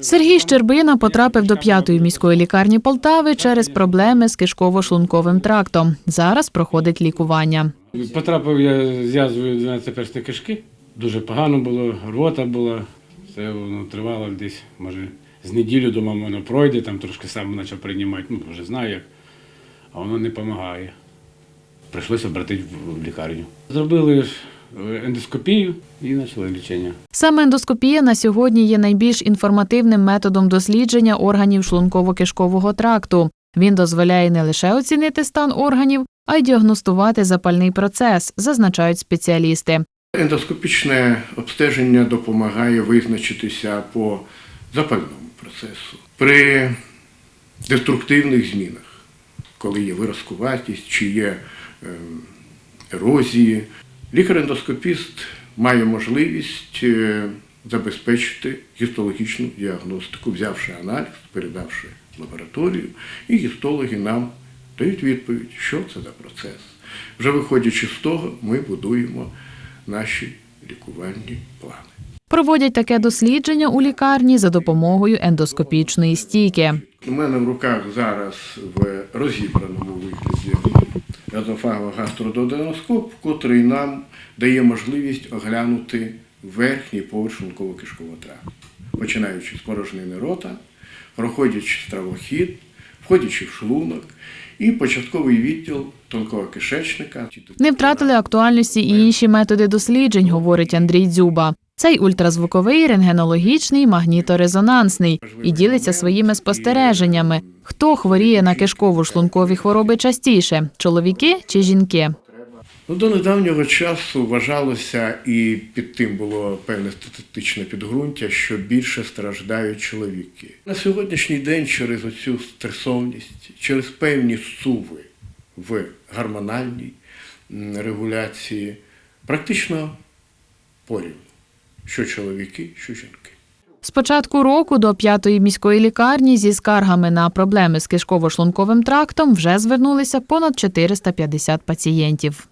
Сергій Щербина потрапив до п'ятої міської лікарні Полтави через проблеми з кишково-шлунковим трактом. Зараз проходить лікування. Потрапив я з язвою 12 персти кишки. Дуже погано було, рвота була. Це воно тривало десь, може, з неділю думав, воно пройде, там трошки сам почав приймати, ну, вже знаю як, а воно не допомагає. Прийшлося обратити в- лікарню. Зробили ендоскопію і почали лічення. Саме ендоскопія на сьогодні є найбільш інформативним методом дослідження органів шлунково-кишкового тракту. Він дозволяє не лише оцінити стан органів, а й діагностувати запальний процес, зазначають спеціалісти. Ендоскопічне обстеження допомагає визначитися по запальному процесу. При деструктивних змінах, коли є виразкуватість чи є ем, ерозії, лікар-ендоскопіст має можливість е, забезпечити гістологічну діагностику, взявши аналіз, передавши лабораторію, і гістологи нам дають відповідь, що це за процес. Вже виходячи з того, ми будуємо наші лікувальні плани. Проводять таке дослідження у лікарні за допомогою ендоскопічної стійки. У мене в руках зараз в розібраному вигляді газофаго-гастрододеноскоп, котрий нам дає можливість оглянути верхній поверх шлунково-кишкового тракту, починаючи з порожнини рота, проходячи стравохід, входячи в шлунок і початковий відділ тонкого кишечника. Не втратили актуальності і інші методи досліджень, говорить Андрій Дзюба. Цей ультразвуковий, рентгенологічний, магніторезонансний і ділиться своїми спостереженнями. Хто хворіє на кишково-шлункові хвороби частіше чоловіки чи жінки? Ну, до недавнього часу вважалося, і під тим було певне статистичне підґрунтя, що більше страждають чоловіки. На сьогоднішній день через оцю стресовність, через певні суви в гормональній регуляції, практично порівну, що чоловіки, що жінки. З початку року до п'ятої міської лікарні зі скаргами на проблеми з кишково-шлунковим трактом вже звернулися понад 450 пацієнтів.